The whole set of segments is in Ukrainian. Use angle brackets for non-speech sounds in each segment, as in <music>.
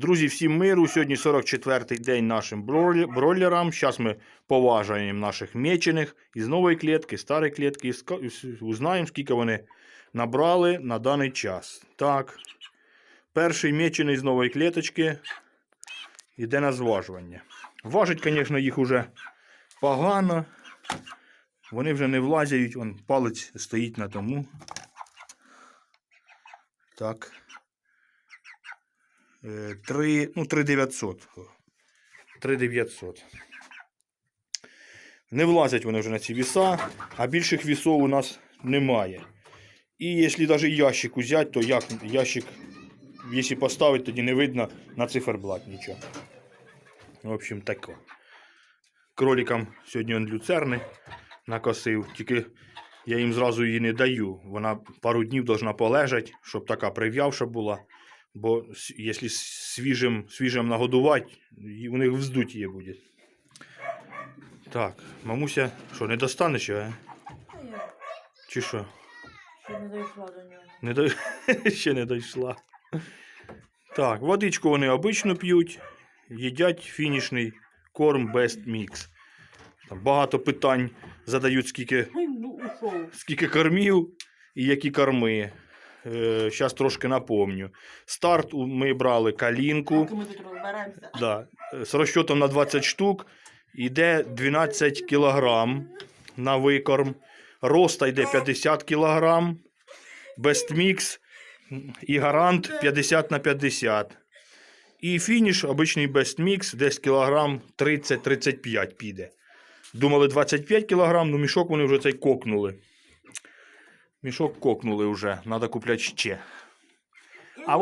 Друзі, всім миру. Сьогодні 44-й день нашим бройлерам. Зараз ми поважаємо наших мечених із нової клітки, старої клітки. Узнаємо, скільки вони набрали на даний час. Так. Перший мечений з нової кліточки йде на зважування. Важить, звісно, їх уже погано. Вони вже не влазять, он палець стоїть на тому. Так. Е, 3, ну, 3900. 3900. Не влазять вони вже на ці віса, а більших вісов у нас немає. І якщо навіть ящик взяти, то як ящик, якщо поставити, тоді не видно на циферблат нічого. В общем, таке. Кроликам сьогодні он люцерни накосив, тільки я їм зразу її не даю. Вона пару днів повинна полежати, щоб така прив'явша була. Бо якщо свіжим, свіжим нагодувати, у них вздуть її буде. Так, мамуся, що, не достане ще, а? Чи що? ще не дійшла до нього. Не до... <laughs> ще не дійшла. Так, водичку вони обично п'ють, їдять фінішний корм Best Mix. Там багато питань задають, скільки ну скільки кормів і які корми. Зараз трошки напомню. Старт ми брали калінку ми тут да, е, з розчотом на 20 штук. Йде 12 кілограм на викорм. Роста йде 50 кілограм. Бестмікс і гарант 50 на 50. І фініш, обичний бестмікс, десь кілограм 30-35 піде. Думали 25 кілограм, ну мішок вони вже цей кокнули. Мішок кокнули вже, треба купляти ще. А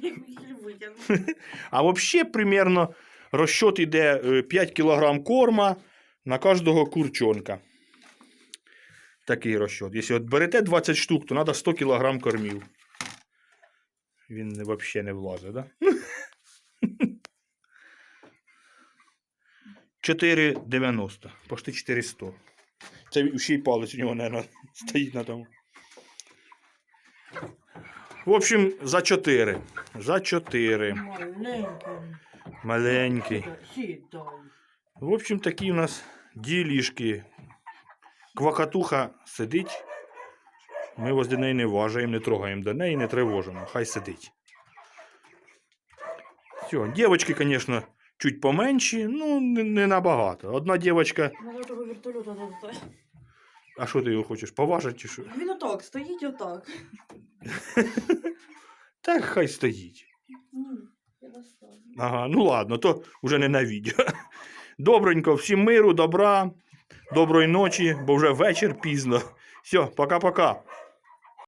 ченту, я його витягну. <laughs> <laughs> А взагалі, примерно, розчот йде е, 5 кг корма на кожного курчонка. Такий розчот. Якщо от берете 20 штук, то треба 100 кг кормів. Він взагалі не влазить, так? Да? 4,90. Почти 400. Це ще й палець у нього, мабуть, <laughs> стоїть на тому. В общем, за 4. За 4. Маленький. Маленький. В общем, такі у нас ділішки. Квакатуха сидить. Ми возле неї не важаємо, не трогаємо до неї, не тривожимо. Хай сидить. Все, дівчатки, звісно, чуть поменші, ну, не, не набагато. Одна дівчинка, того вертольота а що ти його хочеш, поважати чи що? Він отак, стоїть отак. <laughs> Так хай стоїть. Ага, ну ладно, то вже не на відео. Добренько, всім миру, добра, доброї ночі, бо вже вечір пізно. Все, пока-пока.